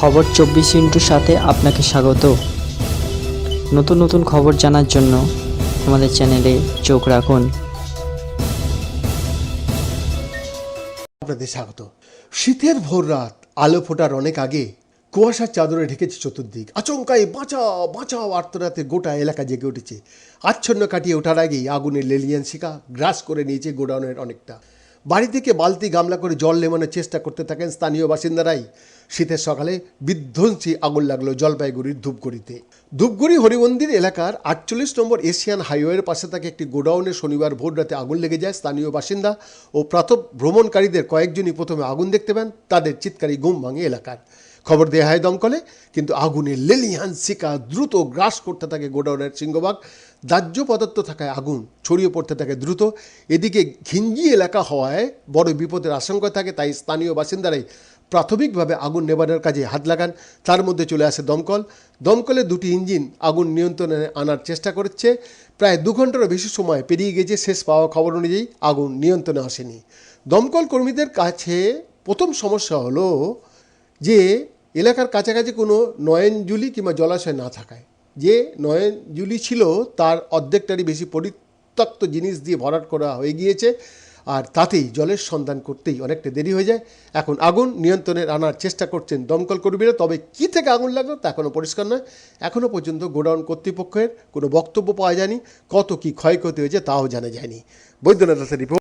খবর চব্বিশ ইন্টুর সাথে আপনাকে স্বাগত। নতুন নতুন খবর জানার জন্য আমাদের চ্যানেলে চোখ রাখুন। আপনাদের স্বাগত। শীতের ভোর রাত, আলো ফোটার অনেক আগে কুয়াশার চাদরে ঢেকেছে চতুর্দিক। আচমকায় বাঁচাও বাঁচাও আর্তরাতে গোটা এলাকা জেগে উঠেছে। আচ্ছন্ন কাটিয়ে ওঠার আগেই আগুনের লেলিয়ান শিকা গ্রাস করে নিয়েছে গোডাউনের অনেকটা। বাড়ি থেকে বালতি গামলা করে জল নেমানোর চেষ্টা করতে থাকেন স্থানীয় বাসিন্দারাই। শীতের সকালে বিধ্বংসী আগুন লাগল জলপাইগুড়ির ধূপগুড়িতে। ধূপগুড়ি হরিমন্দির এলাকার আটচল্লিশ নম্বর এশিয়ান হাইওয়ের পাশে থাকে একটি গোডাউনে শনিবার ভোর রাতে আগুন লেগে যায় স্থানীয় বাসিন্দা ও প্রাতঃ ভ্রমণকারীদের কয়েকজনই প্রথমে আগুন দেখতে পান, তাদের চিৎকারি গুম ভাঙে এলাকার। খবর দেওয়া হয় দমকলে, কিন্তু আগুনের লেলিহান শিকা দ্রুত গ্রাস করতে থাকে গোডাউনের সিংহবাগ দাহ্য পদার্থ থাকায় আগুন ছড়িয়ে পড়তে থাকে দ্রুত। এদিকে ঘিঞ্জি এলাকা হওয়ায় বড় বিপদের আশঙ্কা থাকে, তাই স্থানীয় বাসিন্দারাই প্রাথমিকভাবে আগুন নেবানোর কাজে হাত লাগান। তার মধ্যে চলে আসে দমকল। দমকলে দুটি ইঞ্জিন আগুন নিয়ন্ত্রণে আনার চেষ্টা করছে। প্রায় দু ঘন্টারও বেশি সময় পেরিয়ে গেছে, শেষ পাওয়া খবর অনুযায়ী আগুন নিয়ন্ত্রণে আসেনি। দমকল কর্মীদের কাছে প্রথম সমস্যা হলো যে এলাকার কাছাকাছি কোনো নয়নজুলি কিংবা জলাশয় না থাকায়। যে নয়নজুলি ছিল তার অর্ধেকটারই বেশি পরিত্যক্ত জিনিস দিয়ে ভরাট করা হয়ে গিয়েছে আর তাতেই জলের সন্ধান করতেই অনেকটা দেরি হয়ে যায়। এখন আগুন নিয়ন্ত্রণে আনার চেষ্টা করছেন দমকল কর্মীরা, তবে কী থেকে আগুন লাগল তা এখনও পরিষ্কার নয়। এখনও পর্যন্ত গোডাউন কর্তৃপক্ষের কোনো বক্তব্য পাওয়া যায়নি। কত কী ক্ষয়ক্ষতি হয়েছে তাও জানা যায়নি। বৈদ্যনাথ রিপোর্ট।